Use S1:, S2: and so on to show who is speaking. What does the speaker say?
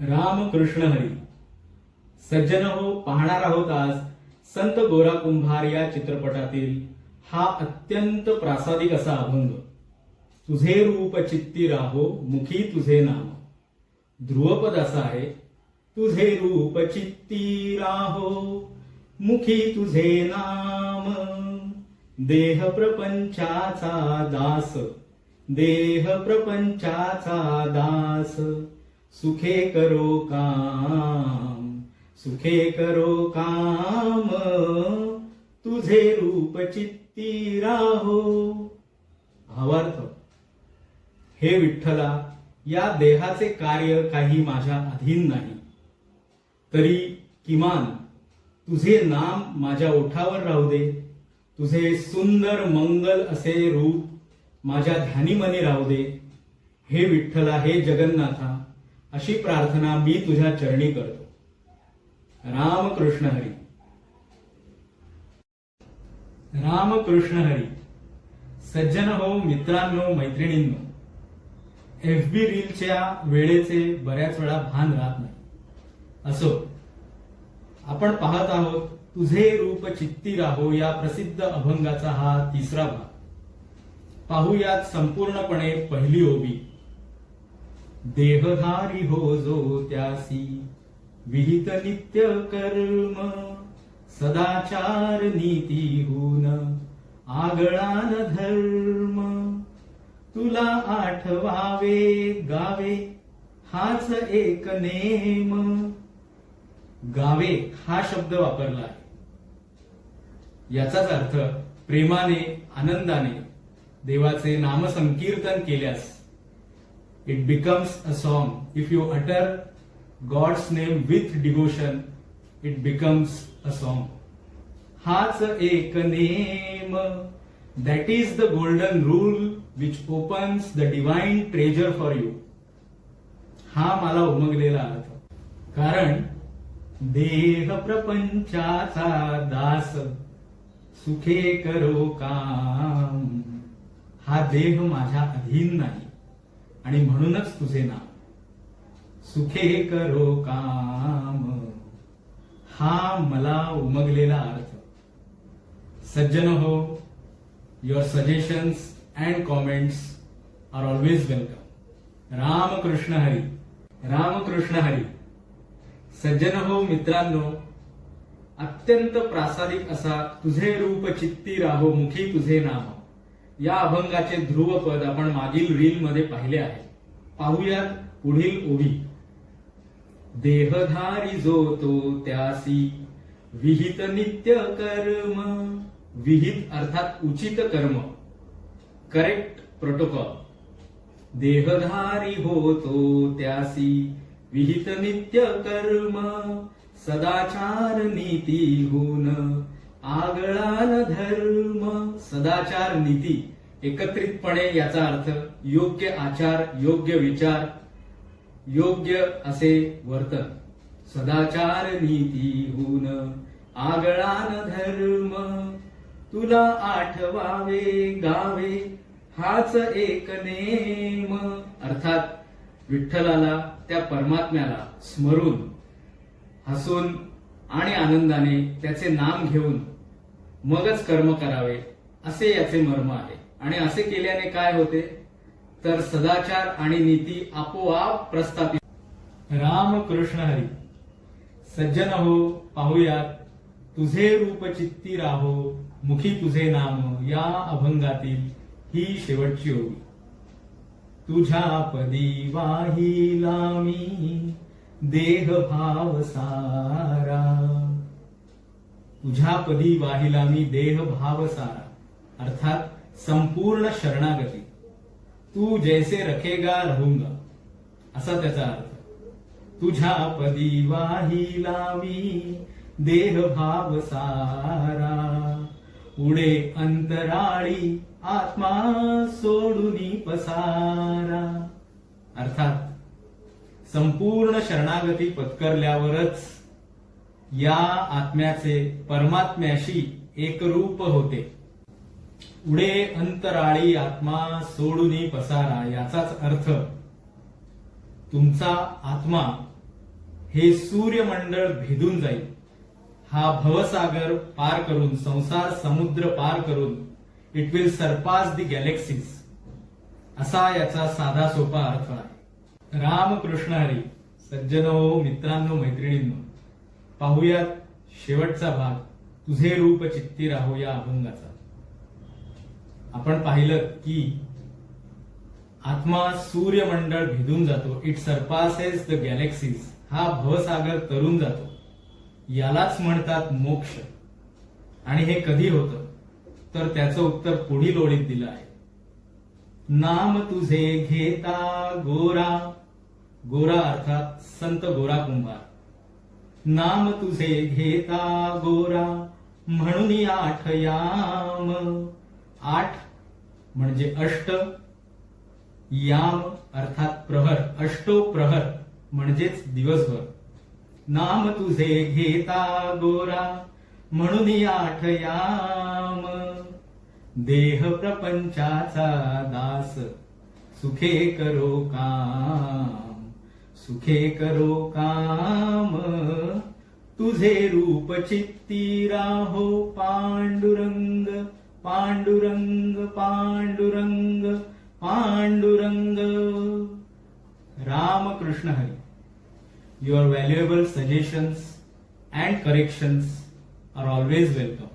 S1: राम कृष्ण हरी. सज्जन हो पाहणार आहोत आज संत गोरा कुंभार या चित्रपटातील हा अत्यंत प्रासादिक असा अभंग. तुझे रूप चित्ती राहो मुखी तुझे नाम. ध्रुवपद असा आहे तुझे रूप चित्ती राहो मुखी तुझे नाम. देह प्रपंचाचा दास देह प्रपंचाचा दास. सुखे करो काम सुखे करो काम तुझे रूप चित्ती राहो. भावार्थ हे विठ्ठला या देहाचे कार्य काही माझ्या अधीन नाही. तरी किमान तुझे नाम माझ्या ओठावर राहू दे. तुझे सुंदर मंगल असे रूप माझ्या ध्यानीमनी राहू दे. हे विठ्ठला हे जगन्नाथा अशी प्रार्थना मी तुझ्या चरणी करतो. राम कृष्ण हरी. राम कृष्ण हरी. सज्जन हो मित्रांनो मैत्रिणींनो. एफ बी रीलच्या वेळेचे बऱ्याच वेळा भान राहत नाही. असो आपण पाहत आहोत तुझे रूप चित्ती राहो या प्रसिद्ध अभंगाचा हा तिसरा भाग. पाहूयात संपूर्णपणे पहिली ओबी. देहधारी हो जो त्यासी विहित नित्य कर्म सदाचार नीती होन आगळान धर्म. तुला आठवावे गावे हाच एक नेम. गावे हा शब्द वापरला आहे. याचाच अर्थ प्रेमाने आनंदाने देवाचे नामसंकीर्तन केल्यास it becomes a song if you utter God's name with devotion it becomes a song हाच एक name that is the golden rule which opens the divine treasure for you हा मला उमगलेला अर्थ कारण देह प्रपंचाचा दास सुखे करो काम हा देह माझ्या अधीन नाही आणि म्हणूनच तुझे नाव. सुखे करो काम. हा मला उमगलेला अर्थ. सज्जन हो your suggestions and comments are always welcome Ramakrishna Hari Ramakrishna Hari. सज्जन हो मित्रांनो अत्यंत प्रासादिक असा तुझे रूप चित्ती राहो मुखी तुझे नाम या अभंगाचे ध्रुवपद आपण मागील रील मध्ये पाहिले आहे. पाहूयात पुढील ओवी. देहधारी जो तो त्यासी विहित नित्य कर्म. विहित अर्थात उचित कर्म. करेक्ट प्रोटोकॉल देहधारी होतो त्यासी विहित नित्य कर्म. सदाचार नीती होन आगळान धर्म सदाचार नीती एकत्रितपणे याचा अर्थ योग्य आचार योग्य विचार योग्य असे वर्तन. सदाचार नीती होऊन आगळान धर्म. तुला आठवावे गावे हाच एक नेम. अर्थात विठ्ठलाला त्या परमात्म्याला स्मरून हसून आणि आनंदाने त्याचे नाम घेऊन मगच कर्म करावे असे याचे मर्म आहे. आणि असे केल्याने काय होते? तर सदाचार आणि नीती आपोआप प्रस्थापित राम कृष्ण हरी सज्जन हो पाहुयात. तुझे रूप चित्ती राहो मुखी तुझे नाम या अभंगातील ही शेवटची ओवी तुझ्या पदी वाहिला मी देह भाव सारा. तुझ्या पदी वाहिला मी देह भाव सारा अर्थात संपूर्ण शरणागती. तू जैसे रखेगा रहूंगा. असा त्याचा अर्थ. तुझ्या पदी वाहिला मी देह भाव सारा उडे अंतराळी आत्मा सोडूनी पसारा. अर्थात संपूर्ण शरणागती पत्करल्यावरच या आत्म्याचे परमात्म्याशी एकरूप होते. उडे अंतराळी आत्मा सोडूनी पसारा याचाच अर्थ तुमचा आत्मा हे सूर्यमंडळ भेदून जाईल. हा भवसागर पार करून संसार समुद्र पार करून it will surpass the galaxies असा याचा साधा सोपा अर्थ आहे. रामकृष्ण हरी सज्जनो मित्रांनो मैत्रिणींनो पाहूयात शेवटचा भाग. तुझे रूप चित्ती राहो या अभंगाचा. आपण पाहिलं की आत्मा सूर्यमंडळ भिदून जातो. इट सरपासेस द गॅलेक्सीज हा भवसागर तरून जातो. यालाच म्हणतात मोक्ष. आणि हे कधी होतं? तर त्याचं उत्तर पुढील ओळीत दिलं आहे. नाम तुझे घेता गोरा. गोरा अर्थात संत गोरा कुंभार. नाम तुझे घेता गोरा म्हणून आठ याम आठ म्हणजे अष्ट याम अर्थात प्रहर अष्टो प्रहर म्हणजेच दिवसभर. नाम तुझे घेता गोरा म्हणून आठ याम देह प्रपंचाचा दास सुखे करो काम. सुखे करो काम तुझे रूप चित्ती राहो Pandurang Pandurang Pandurang Pandurang. Ramakrishna Hari your valuable suggestions and corrections are always welcome